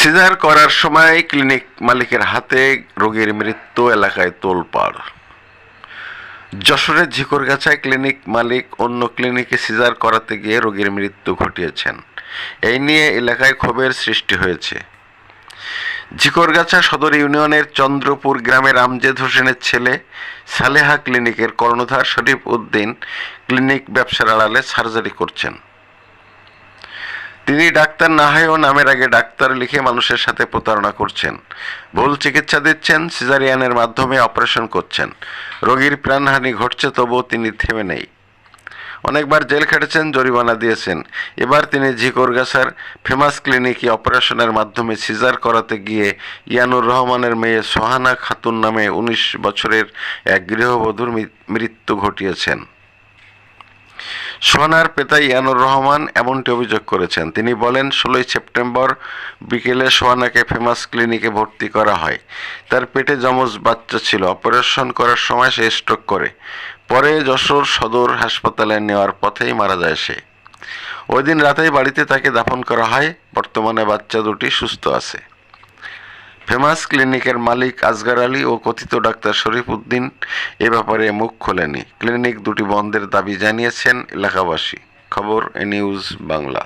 Caesar করার সময় clinic মালিকের হাতে রোগীর মৃত্যু এলাকায় তোলপাড়। যশোরের ঝিকরগাছায় ক্লিনিক মালিক অন্য ক্লিনিকে সিজার করাতে গিয়ে রোগীর মৃত্যু ঘটিয়েছেন। এই নিয়ে এলাকায় ক্ষোভের সৃষ্টি হয়েছে। ঝিকরগাছা সদর ইউনিয়নের চন্দ্রপুর গ্রামের আমজেদ হোসেনের ছেলে সালেহা ক্লিনিকের কর্ণধার শরীফ উদ্দিন ক্লিনিক ব্যবসার আড়ালে সার্জারি করছেন। তিনি ডাক্তার না হয়েও নামের আগে ডাক্তার লিখে মানুষের সাথে প্রতারণা করছেন। ভুল চিকিৎসা দিচ্ছেন, সিজারিয়ানের মাধ্যমে অপারেশন করছেন। রোগীর প্রাণহানি ঘটছে, তবুও তিনি থেমে নেই। অনেকবার জেল খেটেছেন, জরিমানা দিয়েছেন। এবার তিনি ঝিকরগাছার ফেমাস ক্লিনিকে অপারেশনের মাধ্যমে সিজার করাতে গিয়ে ইয়ানুর রহমানের মেয়ে সোহানা খাতুন নামে উনিশ বছরের এক গৃহবধূর মৃত্যু ঘটিয়েছেন। সোনার পেতা ইয়ানুর রহমান এমনটি অভিযোগ করেছেন। তিনি বলেন, ষোলোই সেপ্টেম্বর বিকেলে সোহানাকে ফেমাস ক্লিনিকে ভর্তি করা হয়। তার পেটে যমজ বাচ্চা ছিল। অপারেশন করার সময় সে স্ট্রোক করে। পরে যশোর সদর হাসপাতালে নেওয়ার পথেই মারা যায় সে। ওই দিন রাতেই বাড়িতে তাকে দাফন করা হয়। বর্তমানে বাচ্চা দুটি সুস্থ আছে। ফেমাস ক্লিনিকের মালিক আজগার আলী ও কথিত ডাক্তার শরীফ উদ্দিন এ ব্যাপারে মুখ খোলেনি। ক্লিনিক দুটি বন্ধের দাবি জানিয়েছেন এলাকাবাসী। খবর এ নিউজ বাংলা।